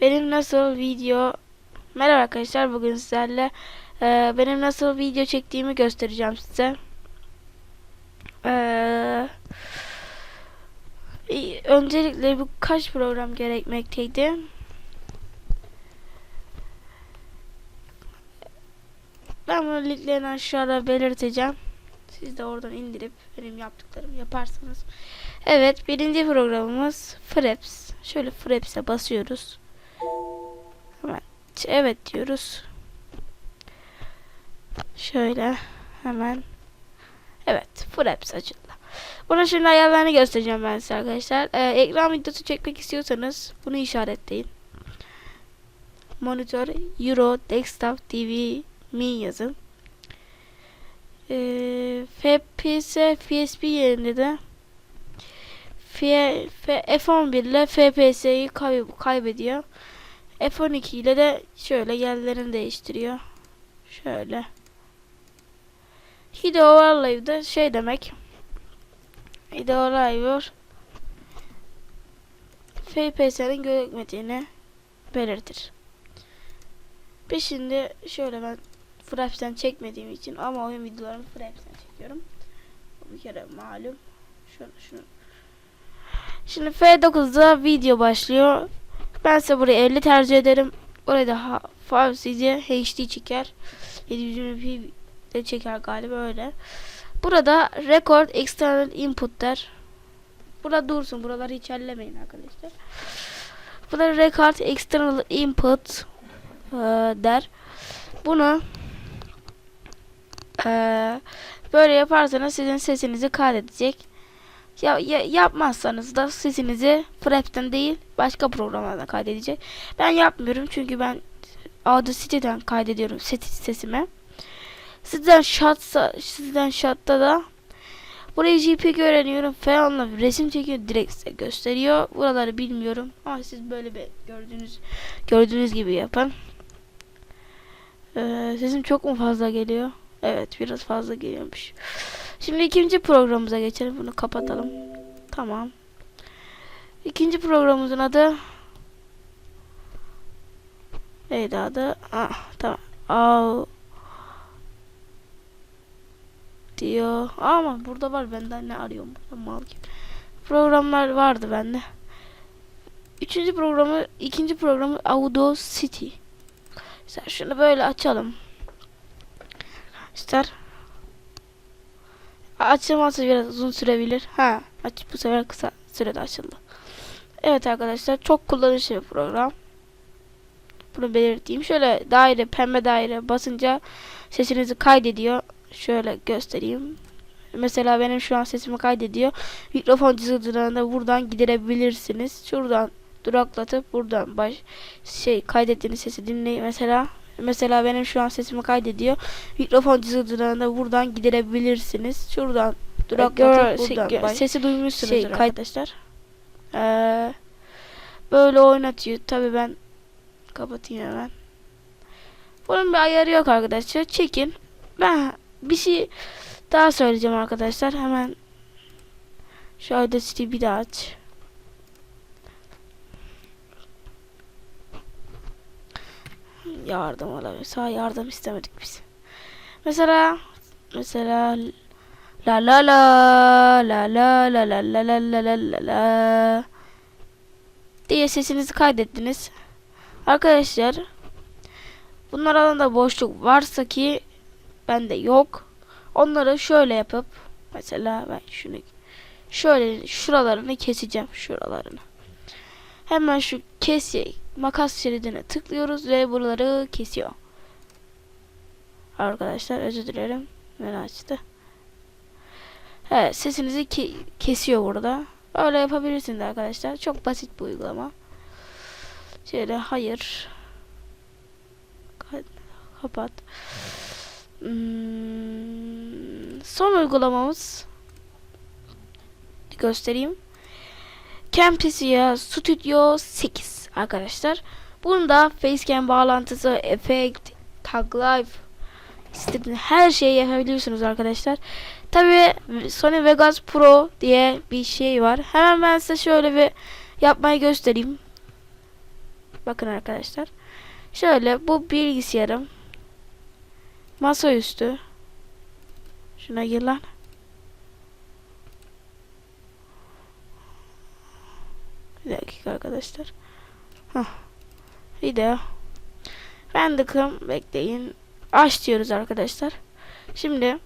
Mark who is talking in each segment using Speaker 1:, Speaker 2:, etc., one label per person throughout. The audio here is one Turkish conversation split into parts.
Speaker 1: benim nasıl video Merhaba arkadaşlar bugün sizlerle e, benim nasıl video çektiğimi göstereceğim size. E, öncelikle bu kaç program gerekmekteydi? Ben bunu linklerini aşağıda belirteceğim. Siz de oradan indirip benim yaptıklarımı yaparsanız. Evet birinci programımız Fraps. Şöyle Fraps'e basıyoruz. Evet diyoruz. Şöyle hemen evet Fraps açıldı. Buna şimdi ayarlarını göstereceğim ben size arkadaşlar. Ee, ekran videosu çekmek istiyorsanız bunu işaretleyin. Monitör, Euro, Desktop, TV, Mi yazın. Ee, FPS, PSP yerinde de F, F, F11 ile FPS'yi kay, kaybediyor. F12 ile de şöyle yerlerini değiştiriyor. Şöyle. Hide overlay da şey demek. Hide overlay FPS'nin gözükmediğini belirtir. Bir şimdi şöyle ben Fraps'ten çekmediğim için ama oyun videolarını Fraps'ten çekiyorum. Bir kere malum. Şöyle şunu. Şimdi F9'da video başlıyor. Ben ise burayı 50 tercih ederim. Orayı da CD HD çeker. 720p de çeker galiba öyle. Burada record external input der. Burada dursun. Buraları hiç ellemeyin arkadaşlar. Burada record external input e, der. Bunu e, böyle yaparsanız sizin sesinizi kaydedecek. Ya, ya- yapmazsanız da sesinizi Fraps'ten değil başka programlardan kaydedecek. Ben yapmıyorum çünkü ben Audacity'den kaydediyorum ses, sesimi. Sizden shotsa, sizden shotta da burayı JPEG öğreniyorum falanla resim çekiyor direkt size gösteriyor. Buraları bilmiyorum ama siz böyle bir gördüğünüz gördüğünüz gibi yapın. Ee, sesim çok mu fazla geliyor? Evet biraz fazla geliyormuş. Şimdi ikinci programımıza geçelim. Bunu kapatalım. Tamam. İkinci programımızın adı neydi adı? Ah, tamam. Au diyor. Ama burada var benden ne arıyorum mal gibi. Programlar vardı bende. Üçüncü programı, ikinci programı Audio City. Sen şunu böyle açalım. İster. Açılması biraz uzun sürebilir. Ha, aç bu sefer kısa sürede açıldı. Evet arkadaşlar çok kullanışlı bir program. Bunu belirteyim. Şöyle daire, pembe daire basınca sesinizi kaydediyor. Şöyle göstereyim. Mesela benim şu an sesimi kaydediyor. Mikrofon cızırtılarında buradan giderebilirsiniz. Şuradan duraklatıp buradan baş şey kaydettiğiniz sesi dinleyin. Mesela mesela benim şu an sesimi kaydediyor. Mikrofon cızırtılarında buradan giderebilirsiniz. Şuradan duraklatıp
Speaker 2: Gör-
Speaker 1: buradan baş-
Speaker 2: sesi duymuşsunuz
Speaker 1: şey arkadaşlar. Ee, böyle oynatıyor. Tabi ben kapatayım hemen. Bunun bir ayarı yok arkadaşlar. Çekin. Ben bir şey daha söyleyeceğim arkadaşlar. Hemen şu Audacity'yi bir daha aç. Yardım olabilir. Sağ yardım istemedik biz. Mesela mesela La la la la la la la la la la la la la diye sesinizi kaydettiniz. Arkadaşlar bunlar arasında boşluk varsa ki bende yok. Onları şöyle yapıp mesela ben şunu şöyle şuralarını keseceğim şuralarını. Hemen şu kes makas şeridine tıklıyoruz ve buraları kesiyor. Arkadaşlar özür dilerim. Ben açtı. Evet sesinizi ki kesiyor burada. Öyle yapabilirsiniz arkadaşlar. Çok basit bir uygulama. Şöyle hayır. Ka- Kapat. Hmm, son uygulamamız göstereyim. Camtasia Studio 8 arkadaşlar. Bunda facecam bağlantısı, efekt, tag life istediğiniz her şeyi yapabiliyorsunuz arkadaşlar. Tabi Sony Vegas Pro diye bir şey var. Hemen ben size şöyle bir yapmayı göstereyim. Bakın arkadaşlar. Şöyle bu bilgisayarım. Masaüstü. Şuna gir lan. Bir dakika arkadaşlar. Hah. Video. Dıkım bekleyin. Aç diyoruz arkadaşlar. Şimdi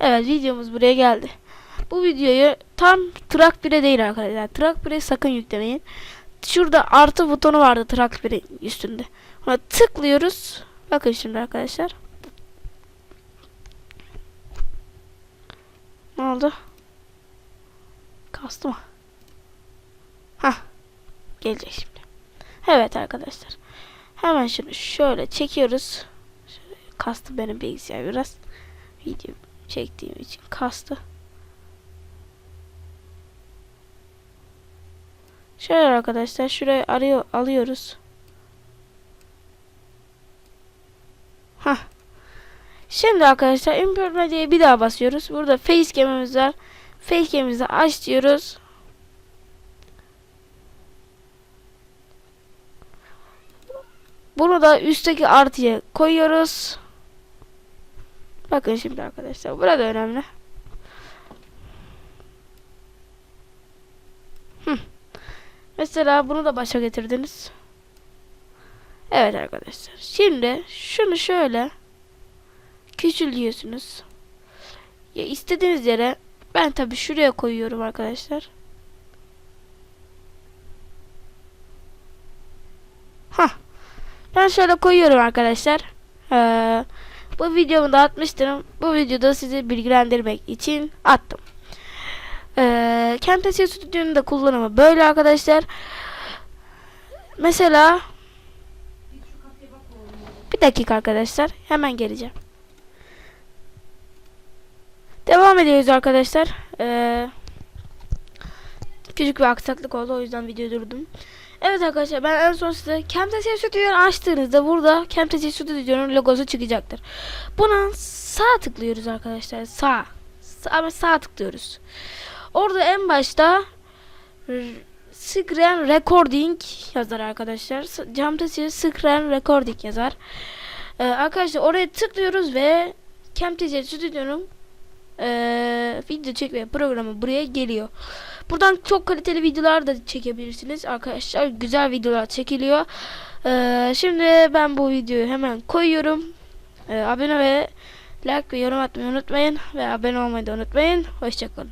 Speaker 1: Evet videomuz buraya geldi. Bu videoyu tam Track 1'e değil arkadaşlar. Track 1'e sakın yüklemeyin. Şurada artı butonu vardı Track 1'in üstünde. Ona tıklıyoruz. Bakın şimdi arkadaşlar. Ne oldu? Kastı mı? Hah. Gelecek şimdi. Evet arkadaşlar. Hemen şunu şöyle çekiyoruz. Kastı benim bilgisayar biraz. Video çektiğim için kastı. Şöyle arkadaşlar şurayı arıyor alıyoruz. Hah. Şimdi arkadaşlar import medyaya bir daha basıyoruz. Burada facecam'imiz var. Facecam'imizi aç diyoruz. Bunu da üstteki artıya koyuyoruz. Bakın şimdi arkadaşlar. Burada önemli. Mesela bunu da başa getirdiniz. Evet arkadaşlar. Şimdi şunu şöyle küçülüyorsunuz. Ya istediğiniz yere ben tabi şuraya koyuyorum arkadaşlar. Hah. Ben şöyle koyuyorum arkadaşlar. Ee, bu videomu da atmıştım. Bu videoda sizi bilgilendirmek için attım. Ee, Camtasia Studio'nun da kullanımı böyle arkadaşlar. Mesela bir dakika arkadaşlar. Hemen geleceğim. Devam ediyoruz arkadaşlar. Ee, küçük bir aksaklık oldu. O yüzden videoyu durdum. Evet arkadaşlar ben en son size Camtasia Studio'yu açtığınızda burada Camtasia Studio'nun logosu çıkacaktır. Buna sağ tıklıyoruz arkadaşlar. Sağ. Sağ, sağ tıklıyoruz. Orada en başta Screen Recording yazar arkadaşlar. Camtasia Screen Recording yazar. Ee, arkadaşlar oraya tıklıyoruz ve Camtasia Studio'nun ee, video çekme programı buraya geliyor. Buradan çok kaliteli videolar da çekebilirsiniz arkadaşlar. Güzel videolar çekiliyor. Ee, şimdi ben bu videoyu hemen koyuyorum. Ee, abone ve like ve yorum atmayı unutmayın. Ve abone olmayı da unutmayın. Hoşçakalın.